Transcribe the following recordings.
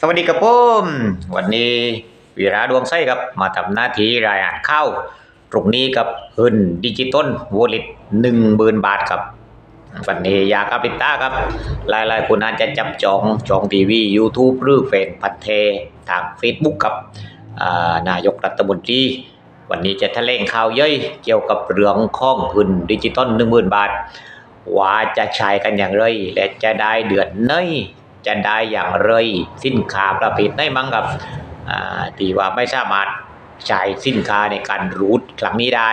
สวัสดีครับผมวันนี้วีระดวงไส้ครับ มาทำหน้าที่รายงานข้าวตรงนี้กับเฮินดิจิตอลวอลเล็ตหนึ่งหมื่นบาทครับ วันนี้ยากกับปิดตาครับหลายๆคนอาจจะจับจองจองทีวี YouTube หรือเฟซพันเททาง Facebook ครับนายกรัฐมนตรีวันนี้จะแถลงข่าวย่อยเกี่ยวกับเรื่องของเฮินดิจิตอลหนึ่งหมื่นบาทว่าจะใช้กันอย่างไรและจะได้เดือนไหน จะได้อย่างไรสินค้าประเภทไหนมั้งครับอ่าที่ว่าไม่สามารถใช้สินค้าในการรูดครั้งนี้ได้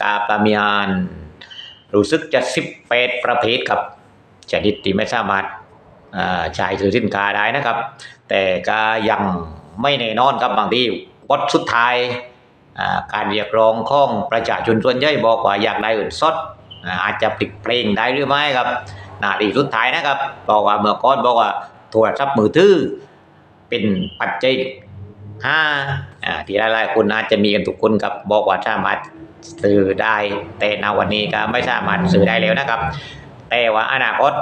กาประมาณรู้สึกจะ 18 ประเภทครับชนิดที่ไม่สามารถใช้ถือสินค้าได้นะครับ แต่ก็ยังไม่แน่นอนครับบางทีวัดสุดท้ายการเรียกร้องของประชาชนส่วนใหญ่บอกว่าอยากได้อื่นสดอาจจะปลิกเพลงได้หรือไม่ครับ นาทีสุดท้ายนะครับบอกว่าเมื่อก่อนบอกว่าโทรศัพท์มือถือเป็นปัจจัยห้าที่หลายๆคนอาจจะมีกันทุกคนครับบอกว่าสามารถซื้อได้แต่ณวันนี้ก็ไม่สามารถซื้อได้แล้วนะครับ แต่ว่าอนาคต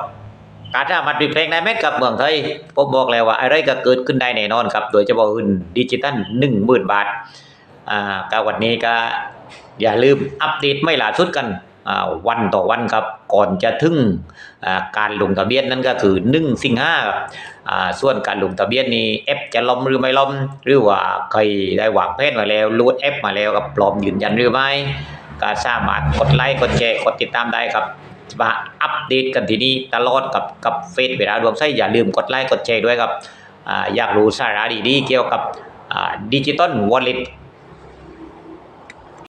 การสามารถปลิกเพลงได้ไหมกับเมืองไทยผมบอกแล้วว่าอะไรก็เกิดขึ้นได้แน่นอนครับ โดยเฉพาะอื่นดิจิตัลหนึ่งหมื่นบาทอ่าก็วันนี้ก็อย่าลืมอัปเดตไม่ล่าสุดกัน วันต่อวันครับก่อนจะถึงอ่าการลงทะเบียนนั่นก็คือ1สิงหาครับอ่าส่วนการลงทะเบียนนี้แอปจะล้มหรือไม่ล้มหรือว่าใครได้วางแผนมาแล้วโหลดแอปมาแล้วกับปลอมยืนยันหรือไม่ก็สามารถกดไลค์กดแชร์กดติดตามได้ครับมาอัปเดตกันที่นี่ตลอดกับกับเฟซเวลาดวงไส้อย่าลืมกดไลค์กดแชร์ด้วยครับออยากรู้สาระดีๆเกี่ยวกับดิจิตอลวอลเล็ต